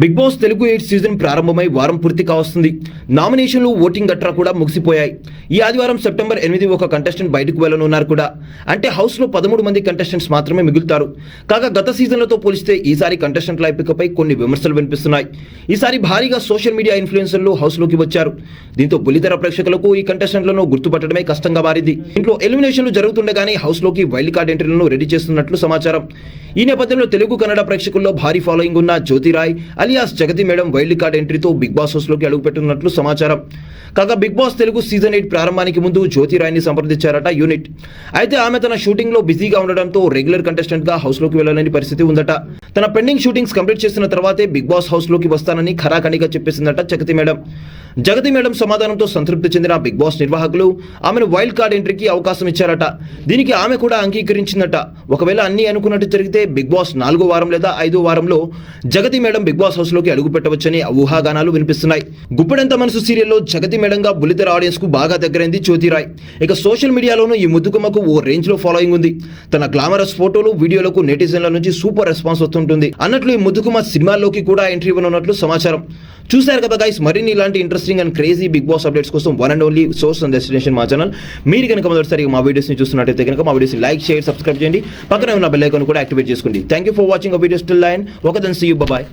Big boss Telugu eight season ప్రారంభమై వారం పూర్తి కావస్తుంది. నామినేషన్లు ఓటింగ్ గట్రా కూడా ముగిసిపోయాయి. ఈ ఆదివారం సెప్టెంబర్ ఎనిమిది ఒక కంటెస్టెంట్ బయటకు వెళ్ళనున్నారు కూడా. అంటే హౌస్లో పదమూడు మంది కంటెస్టెంట్స్ మాత్రమే మిగులుతారు. కాగా గత సీజన్లతో పోలిస్తే ఈసారి కంటెస్టెంట్ల ఎంపికపై కొన్ని విమర్శలు వినిపిస్తున్నాయి. ఈసారి భారీగా సోషల్ మీడియా ఇన్ఫ్లుయెన్సర్లు హౌస్లోకి వచ్చారు. దీంతో బులితెర ప్రేక్షకులకు ఈ కంటెస్టెంట్లను గుర్తుపట్టడమే కష్టంగా మారింది. ఇంట్లో ఎలిమినేషన్లు జరుగుతుండగానే హౌస్లోకి వైల్డ్ కార్డ్ ఎంట్రీలను రెడీ చేస్తున్నట్లు సమాచారం. ఈ నేపథ్యంలో తెలుగు కన్నడ ప్రేక్షకుల్లో భారీ ఫాలోయింగ్ ఉన్న Jyothi Rai alias Jagathi madam wild card ఎంట్రీతో big boss హౌస్లోకి అడుగుపెట్టున్నట్లు సమాచారం. కాగా big boss Telugu season eight ప్రారంభానికి ముందు జ్యోతిరాయ్ని సంప్రదించారట యూనిట్. అయితే ఆమె తన షూటింగ్లో బిజీగా ఉండడంతో రెగ్యులర్ కంటెస్టెంట్గా గా హౌస్ వెళ్ళలేని పరిస్థితి ఉందట. తన పెండింగ్ షూటింగ్స్ కంప్లీట్ చేసిన తర్వాతే బిగ్ బాస్ హౌస్లోకి వస్తానని ఖరాఖండిగా చెప్పేసిందట జగతి మేడం. జగతి మేడం సమాధానంతో సంతృప్తి చెందిన బిగ్ బాస్ నిర్వాహకులు ఆమెను వైల్డ్ కార్డ్ ఎంట్రీకి అవకాశం ఇచ్చారట. దీనికి ఆమె కూడా అంగీకరించిందట. ఒకవేళ అన్ని అనుకున్నట్టు జరిగితే బిగ్ బాస్ నాలుగో వారం లేదా ఐదో వారంలో జగతి మేడం బిగ్ బాస్ హౌస్లోకి అడుగు పెట్టవచ్చని ఊహాగానాలు వినిపిస్తున్నాయి. గుప్పెడంత మనసు సీరియల్లో జగతి మేడంగా బుల్లితెర ఆడియన్స్కు బాగా దగ్గరైంది జ్యోతిరాయ్ ఇక సోషల్ మీడియాలోనూ ఈ ముద్దుగుమ్మకు ఓ రేంజ్లో ఫాలోయింగ్ ఉంది తన గ్లామరస్ ఫోటోలు వీడియోలకు నెటిజన్ల నుంచి సూపర్ రెస్పాన్స్ వస్తుంటుంది. అన్నట్లు ఈ ముద్దుగుమ్మ సినిమాల్లోకి కూడా ఎంట్రీ ఇవ్వనున్నట్లు సమాచారం. చూశారు కదా గైస్ మరిన్ని ఇలాంటి interesting and crazy big boss updates కోసం one and only source and destination మా ఛానల్ మీరు కనుక మొదటిసారి మా వీడియోస్ని చూస్తున్నట్టయితే కనుక మా వీడియోస్ లైక్ షేర్ సబ్స్క్రైబ్ చేయండి. పక్కన ఉన్న బెల్ ఐకాన్ కూడా యాక్టివేట్ చేసుకోండి. Thank you for watching videos till line ఒక దన్ సీ యూ బాయ్